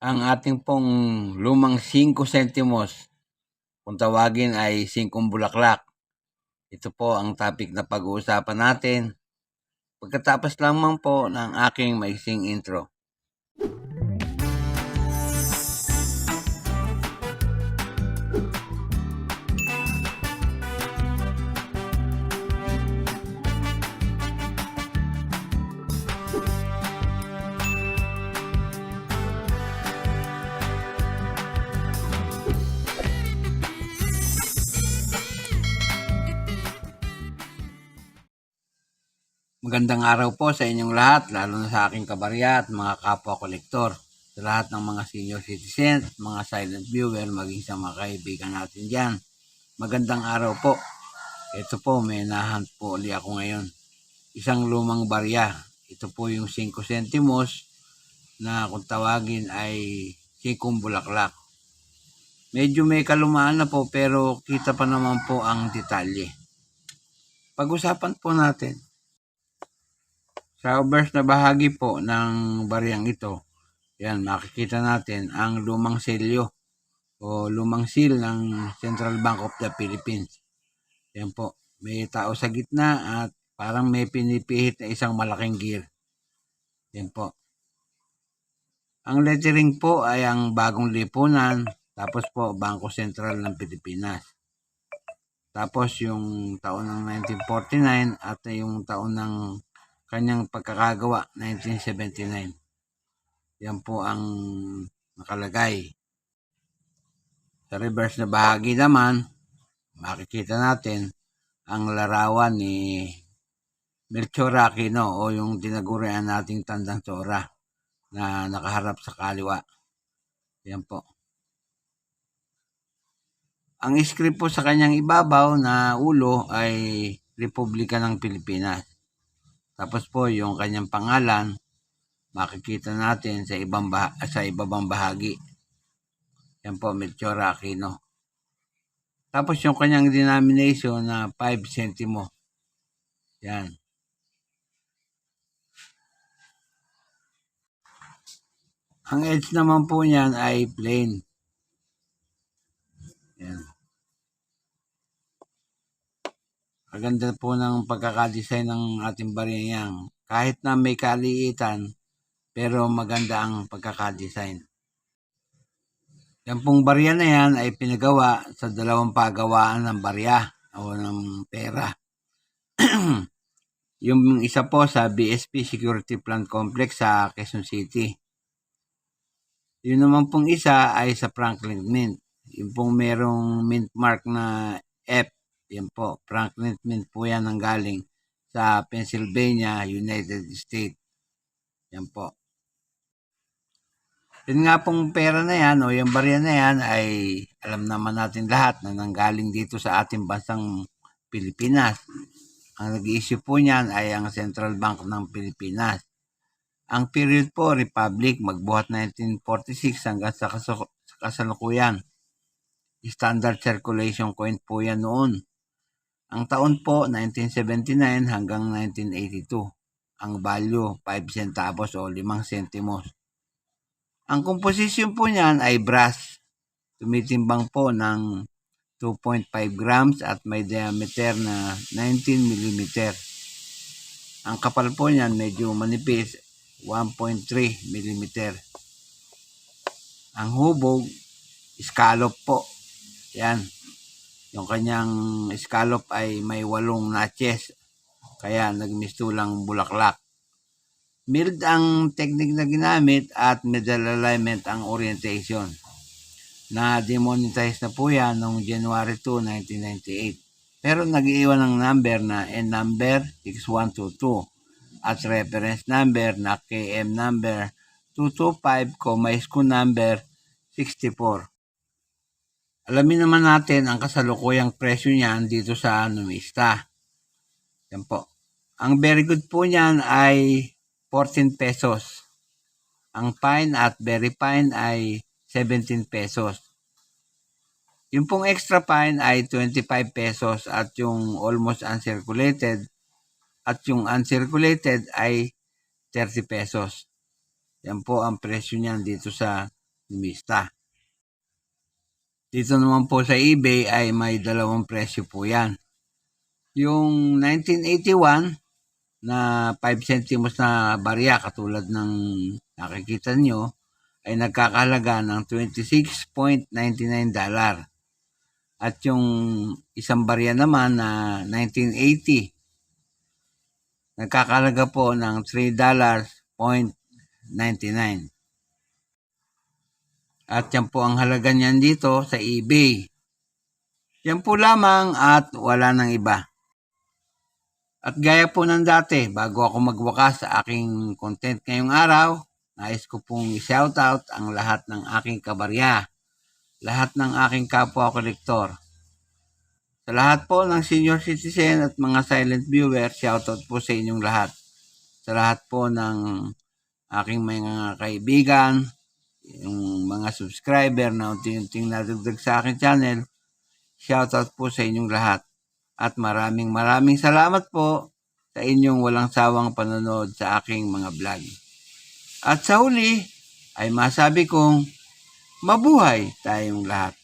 ang ating pong lumang 5 sentimos, kung tawagin ay 5 bulaklak. Ito po ang topic na pag-uusapan natin. Pagkatapos lamang po ng aking maising intro. Magandang araw po sa inyong lahat, lalo na sa aking kabarya at mga kapwa kolektor. Sa lahat ng mga senior citizens, mga silent viewer, maging sa mga kaibigan natin dyan. Magandang araw po. Ito po, may nahunt po uli ako ngayon. Isang lumang barya. Ito po yung 5 sentimos na kung tawagin ay 5 bulaklak. Medyo may kalumaan na po pero kita pa naman po ang detalye. Pag-usapan po natin sa obverse na bahagi po ng bariyang ito, yan, makikita natin ang lumang selyo o lumang seal ng Central Bank of the Philippines. Yan po, may tao sa gitna at parang may pinipihit na isang malaking gear. Yan po. Ang lettering po ay ang bagong lipunan, tapos po Bangko Sentral ng Pilipinas. Tapos yung taon ng 1949 at yung taon ng kanyang pagkakagawa 1979. Yan po ang nakalagay. Sa reverse na bahagi naman, makikita natin ang larawan ni Melchor Aquino o yung tinagurian nating tandang tsura na nakaharap sa kaliwa. Yan po. Ang script po sa kanyang ibabaw na ulo ay Republika ng Pilipinas. Tapos po yung kanyang pangalan, makikita natin sa ibang bah sa ibabang bahagi. Yan po, Melchor Aquino. Tapos yung kanyang denomination na 5 centimo. Yan. Ang edge naman po niyan ay plain. Maganda po ng pagkakadesign ng ating bariyang. Kahit na may kaliitan, pero maganda ang pagkakadesign. Yan pong barya na yan ay pinagawa sa dalawang pagawaan ng barya o ng pera. yung isa po sa BSP Security Plant Complex sa Quezon City. Yung naman pong isa ay sa Franklin Mint. Yung pong merong mint mark na F yan po, Franklin Mint po yan ang galing sa Pennsylvania, United States. Yan po. Yun nga pong pera na yan o yung barya na yan ay alam naman natin lahat na nanggaling dito sa ating bansang Pilipinas. Ang nag-issue po niyan ay ang Central Bank ng Pilipinas. Ang period po, Republic, magbuhat 1946 hanggang sa, kas- sa kasalukuyan. Standard circulation coin po yan noon. Ang taon po, 1979 hanggang 1982. Ang value, 5 centavos o 5 sentimos. Ang composition po niyan ay brass. Tumitimbang po ng 2.5 grams at may diameter na 19 mm. Ang kapal po niyan medyo manipis, 1.3 mm. Ang hubog, scallop po. Yan, yung kanyang scallop ay may walong notches. Kaya nagmistulang bulaklak. Mild ang technique na ginamit at middle alignment ang orientation. Na demonetize na po yan noong January 2, 1998. Pero nag-iwan ng number na N number 6122 at reference number na KM number 225, SKU number 64. Alamin naman natin ang kasalukuyang presyo niyan dito sa Numista. Yan po. Ang very good po niyan ay 14 pesos. Ang fine at very fine ay 17 pesos. Yung pong extra fine ay 25 pesos at yung almost uncirculated at yung uncirculated ay 30 pesos. Yan po ang presyo niyan dito sa Lumista. Dito naman po sa eBay ay may dalawang presyo po yan. Yung 1981 na 5 centimos na barya katulad ng nakikita nyo ay nagkakalaga ng 26.99 dollar. At yung isang barya naman na 1980 nagkakalaga po ng 3 dollars 99. At yan po ang halaga niyan dito sa eBay. Yan po lamang at wala nang iba. At gaya po ng dati, bago ako magwakas sa aking content ngayong araw, nais ko pong i-shoutout ang lahat ng aking kabarya, lahat ng aking kapwa kolektor. Sa lahat po ng senior citizen at mga silent viewer, shoutout po sa inyong lahat. Sa lahat po ng aking mga kaibigan, yung mga subscriber na unti-unting nadagdag sa aking channel, shoutout po sa inyong lahat. At maraming maraming salamat po sa inyong walang sawang panonood sa aking mga vlog. At sa huli, ay masabi kong mabuhay tayong lahat.